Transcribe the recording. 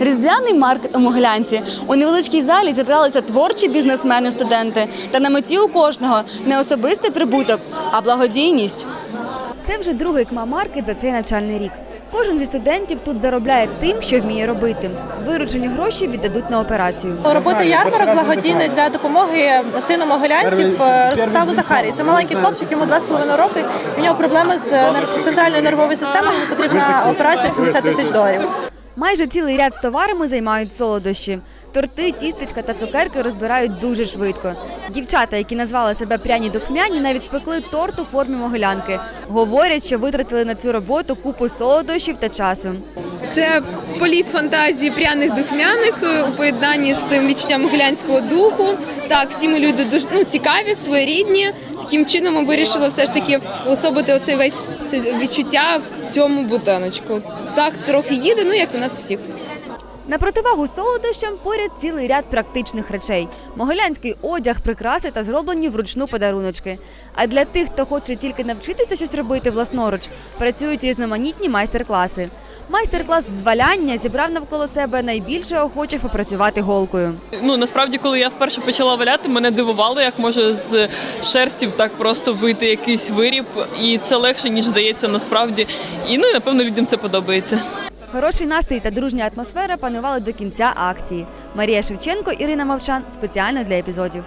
Різдвяний маркет у Могилянці. У невеличкій залі зібралися творчі бізнесмени, студенти. Та на меті у кожного не особистий прибуток, а благодійність. Це вже другий КМА-маркет за цей навчальний рік. Кожен зі студентів тут заробляє тим, що вміє робити. Виручені гроші віддадуть на операцію. Робота ярмарок благодійний для допомоги сину могилянців е, Ростиславу Захарії. Це маленький хлопчик, йому 2,5 роки. У нього проблеми з нер- центральною нервовою системою. Йому потрібна операція 70 тисяч доларів. Майже цілий ряд з товарами займають солодощі. Торти, тістечка та цукерки розбирають дуже швидко. Дівчата, які назвали себе пряні духмяні, навіть спекли торт у формі могилянки. Говорять, що витратили на цю роботу купу солодощів та часу. Це політ фантазії пряних духмяних е, у поєднанні з цим відчуттям глянського духу. Так, всі ми люди дуже ну, цікаві, своєрідні. Таким чином ми вирішили все ж таки особити оцей весь це відчуття в цьому будиночку. Так, трохи їде, ну як у нас всіх. На противагу солодощам поряд цілий ряд практичних речей: могилянський одяг, прикраси та зроблені вручну подаруночки. А для тих, хто хоче тільки навчитися щось робити власноруч, працюють різноманітні майстер-класи. Майстер-клас з валяння зібрав навколо себе найбільше охочих попрацювати голкою. Ну насправді, коли я вперше почала валяти, мене дивувало, як може з шерстів так просто вийти якийсь виріб, і це легше ніж здається насправді. І ну і, напевно людям це подобається. Хороший настрій та дружня атмосфера панували до кінця акції. Марія Шевченко, Ірина Мовчан спеціально для епізодів.